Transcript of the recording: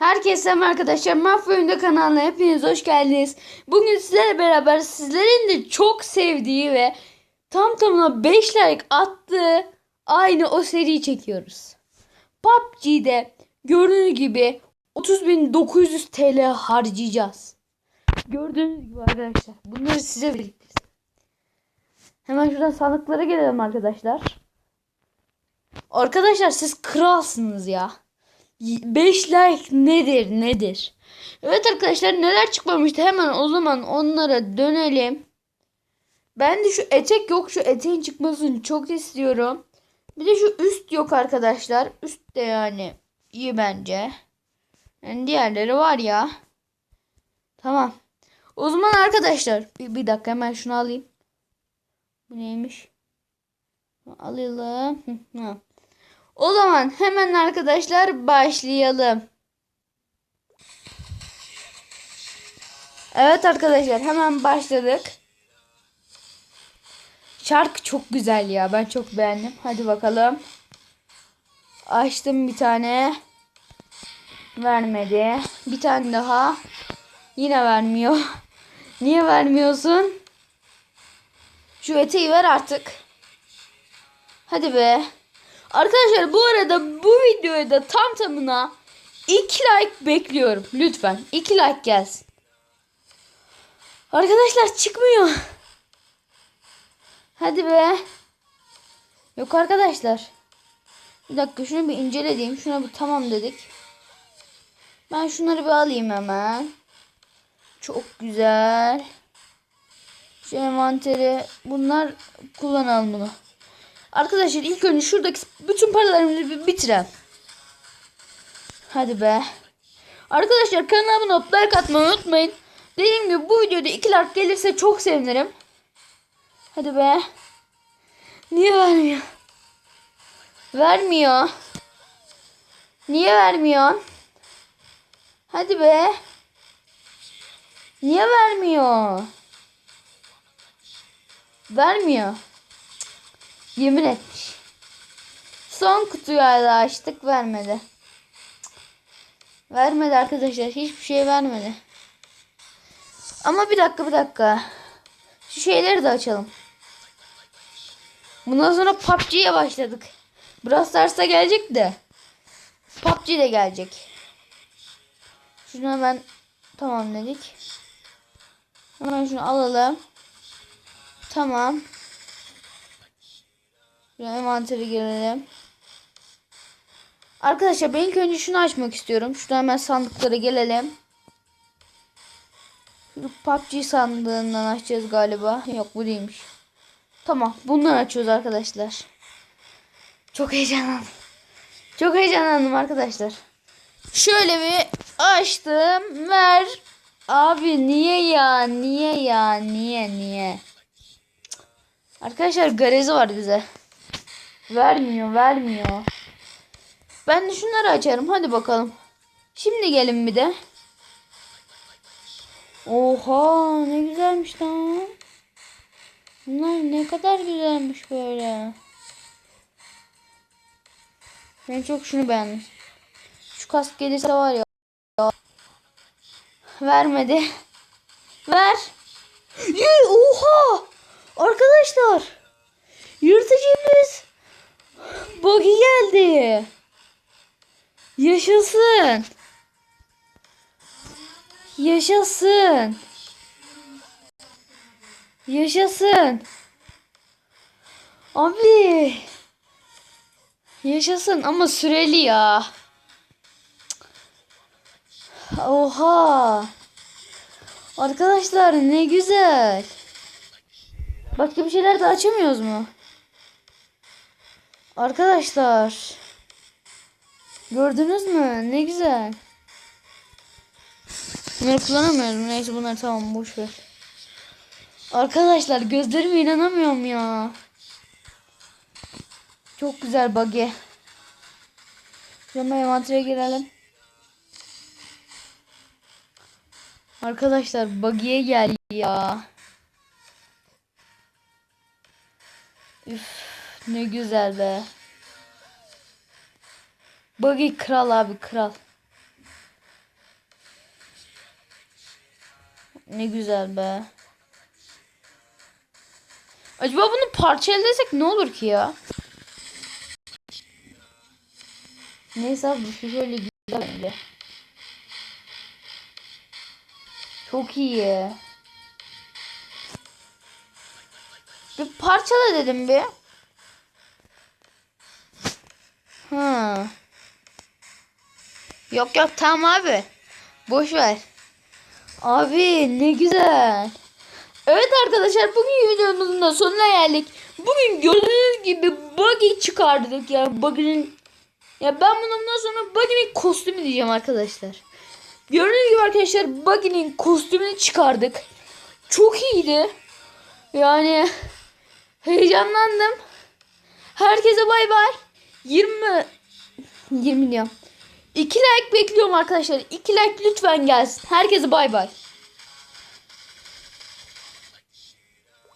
Herkese merhaba arkadaşlar. Mafya Oyunda kanalına hepiniz hoş geldiniz. Bugün sizlerle beraber sizlerin de çok sevdiği ve tam tamına 5 like attığı aynı o seriyi çekiyoruz. PUBG'de gördüğünüz gibi 30.900 TL harcayacağız. Gördüğünüz gibi arkadaşlar. Bunları size biriktireceğiz. Hemen şuradan sandıklara gelelim arkadaşlar. Arkadaşlar siz kralsınız ya. 5 like nedir nedir? Evet arkadaşlar neler çıkmamıştı hemen o zaman onlara dönelim. Ben de şu etek yok şu eteğin çıkmasını çok istiyorum. Bir de şu üst yok arkadaşlar. Üst de yani iyi bence. Yani diğerleri var ya. Tamam. O zaman arkadaşlar bir, bir dakika hemen şunu alayım. Bu neymiş? Alalım. O zaman hemen arkadaşlar başlayalım. Evet arkadaşlar hemen başladık. Şarkı çok güzel ya. Ben çok beğendim. Hadi bakalım. Açtım bir tane. Vermedi. Bir tane daha. Yine vermiyor. Niye vermiyorsun? Şu eteği ver artık. Hadi be. Arkadaşlar bu arada bu videoya da tam tamına 2 like bekliyorum. Lütfen 2 like gelsin. Arkadaşlar çıkmıyor. Hadi be. Yok arkadaşlar. Bir dakika şunu bir inceleyeyim. Şuna bir tamam dedik. Ben şunları bir alayım hemen. Çok güzel. Şu envanteri bunlar kullanalım bunu. Arkadaşlar ilk önce şuradaki bütün paralarımızı bitirelim. Hadi be. Arkadaşlar kanalıma abone like atmayı unutmayın. Dediğim gibi bu videoda 2 like gelirse çok sevinirim. Hadi be. Niye vermiyor? Vermiyor. Niye vermiyor? Hadi be. Niye vermiyor? Vermiyor. Yemin etmiş. Son kutuyu hala açtık vermedi. Vermedi arkadaşlar. Hiçbir şey vermedi. Ama bir dakika bir dakika. Şu şeyleri de açalım. Bundan sonra PUBG'ye başladık. Brawl Stars'a gelecek de. PUBG de gelecek. Şunu hemen tamam dedik. Hemen şunu alalım. Tamam. Şuraya envantere girelim. Arkadaşlar ben ilk önce şunu açmak istiyorum. Şuradan hemen sandıklara gelelim. Şu PUBG sandığından açacağız galiba. Yok bu değilmiş. Tamam bundan açıyoruz arkadaşlar. Çok heyecanlandım. Çok heyecanlandım arkadaşlar. Şöyle bir açtım. Ver. Abi niye ya? Niye ya? Niye niye? Arkadaşlar garezi var bize. Vermiyor, vermiyor. Ben de şunları açarım. Hadi bakalım. Şimdi gelin bir de. Oha ne güzelmiş lan. Bunlar ne kadar güzelmiş böyle. Ben çok şunu beğendim. Şu kask gelirse var ya. Vermedi. Ver. Ye, oha. Arkadaşlar. Yırtıcımız. Buggy geldi. Yaşasın. Yaşasın. Yaşasın. Abi. Yaşasın ama süreli ya. Oha. Arkadaşlar ne güzel. Başka bir şeyler de açamıyoruz mu? Arkadaşlar. Gördünüz mü? Ne güzel. Bunları kullanamıyorum. Neyse bunları tamam boş ver. Arkadaşlar gözlerime inanamıyorum ya. Çok güzel buggy. Şuraya envantere girelim. Arkadaşlar buggy'e gel ya. Üf, ne güzel be. Buggy kral abi kral. Ne güzel be. Acaba bunu parça ne olur ki ya? Neyse abi bu şey şöyle güzel bile. Çok iyi. Bir parçala dedim bir. Ha. Yok yok tamam abi. Boş ver. Abi ne güzel. Evet arkadaşlar bugün videomuzun da sonuna geldik. Bugün gördüğünüz gibi buggy çıkardık ya. Buggy'nin ya ben bundan sonra buggy'nin kostümü diyeceğim arkadaşlar. Gördüğünüz gibi arkadaşlar buggy'nin kostümünü çıkardık. Çok iyiydi. Yani heyecanlandım. Herkese bay bay. 20 20 diyorum. 2 like bekliyorum arkadaşlar. 2 like lütfen gelsin. Herkese bay bay.